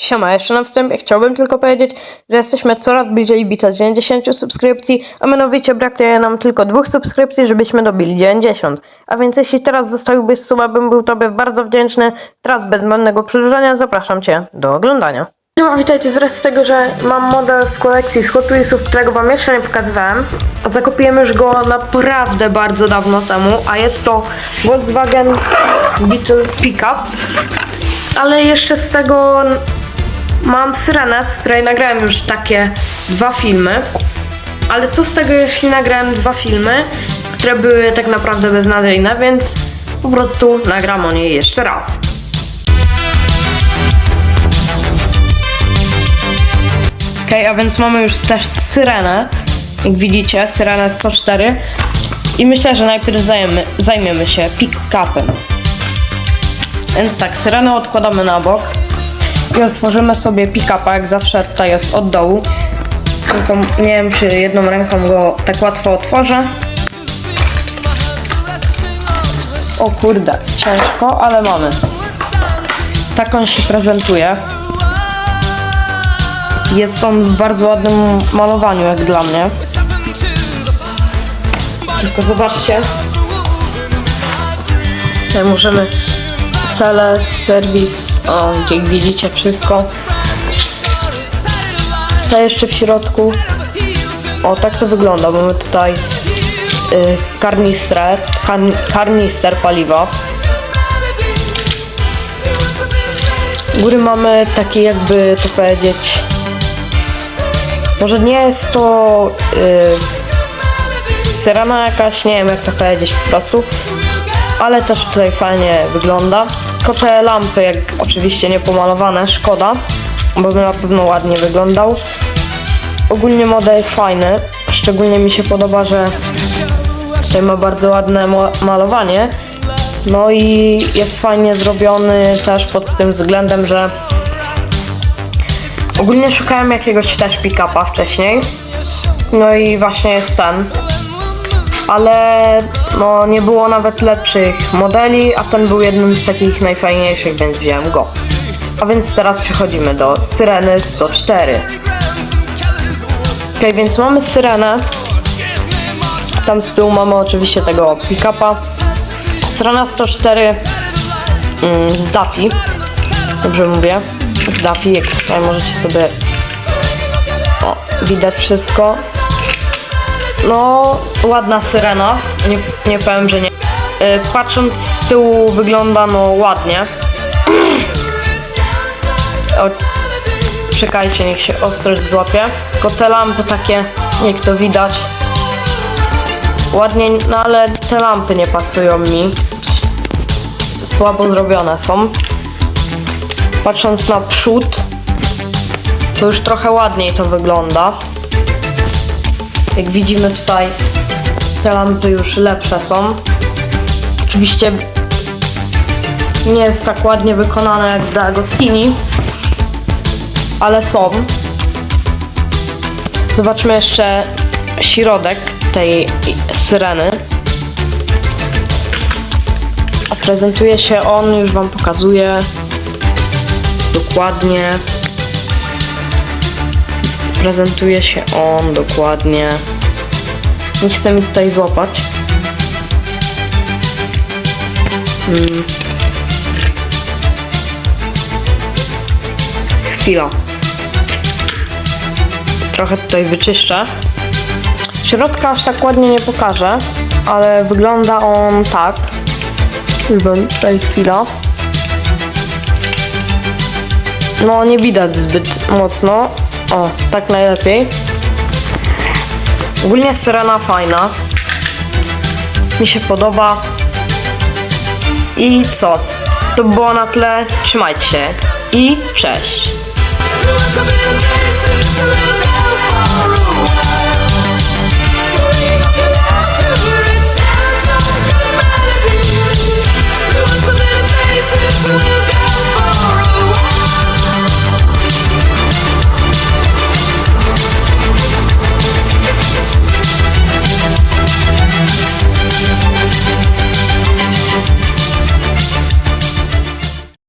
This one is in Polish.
Siema, jeszcze na wstępie chciałbym tylko powiedzieć, że jesteśmy coraz bliżej bicia 90 subskrypcji, a mianowicie brakuje nam tylko dwóch subskrypcji, żebyśmy dobili 90. A więc jeśli teraz zostawiłbyś suba, bym był Tobie bardzo wdzięczny. Teraz bez zbędnego przedłużania zapraszam Cię do oglądania. No, witajcie z racji tego, że mam model w kolekcji z Hot Wheelsów, którego Wam jeszcze nie pokazywałem. Zakupiłem już go naprawdę bardzo dawno temu, a jest to Volkswagen Beetle Pickup. Ale jeszcze z tego mam Syrenę, z której nagrałem już takie dwa filmy. Ale co z tego, jeśli nagrałem dwa filmy, które były tak naprawdę beznadziejne, więc po prostu nagram o niej jeszcze raz. Okej, a więc mamy już też Syrenę. Jak widzicie, Syrenę 104. I myślę, że najpierw zajmiemy, zajmiemy się pick-upem. Więc tak, Syrenę odkładamy na bok. I otworzymy sobie pick-upa, jak zawsze tutaj jest od dołu. Tylko nie wiem, czy jedną ręką go tak łatwo otworzę. O kurde, ciężko, ale mamy. Tak on się prezentuje. Jest on w bardzo ładnym malowaniu, jak dla mnie. Tylko zobaczcie. Tutaj możemy sales, serwis, o, jak widzicie wszystko. Tutaj jeszcze w środku. O, tak to wygląda. Mamy tutaj y, karnister, karn, karnister paliwa. U góry mamy taki jakby to powiedzieć może nie jest to syrena jakaś, nie wiem jak to powiedzieć po prostu, ale też tutaj fajnie wygląda. Te lampy, jak oczywiście nie pomalowane, szkoda, bo by na pewno ładnie wyglądał. Ogólnie model fajny, szczególnie mi się podoba, że tutaj ma bardzo ładne malowanie. No i jest fajnie zrobiony też pod tym względem, że Ogólnie szukałem jakiegoś też pick-upa wcześniej. No i właśnie jest ten. Ale no nie było nawet lepszych modeli, a ten był jednym z takich najfajniejszych, więc wziąłem go. A więc teraz przechodzimy do Syreny 104. Ok, więc mamy Syrenę. Tam z tyłu mamy oczywiście tego pick-upa. Syrena 104 mm, z Daffy. Dobrze mówię z Daffy, jak tutaj możecie sobie o, widać wszystko no ładna syrena. Nie, nie powiem, że nie. Yy, patrząc z tyłu wygląda no ładnie. O, czekajcie niech się ostrość złapie. Tylko lampy takie jak to widać. Ładnie, no ale te lampy nie pasują mi. Słabo zrobione są. Patrząc na przód, to już trochę ładniej to wygląda. Jak widzimy tutaj, te lampy już lepsze są. Oczywiście nie jest tak ładnie wykonane jak w D'Agostini, ale są. Zobaczmy jeszcze środek tej syreny. Prezentuje się on, już Wam pokazuję dokładnie prezentuje się on dokładnie. Nie chcę mi tutaj złapać. Hmm. chwila. Trochę tutaj wyczyszczę. Środka aż tak ładnie nie pokażę ale wygląda on tak. Tutaj chwila. No nie widać zbyt mocno. O, tak najlepiej. Ogólnie syrena fajna. Mi się podoba. I co? To było na tle. Trzymajcie się. I cześć.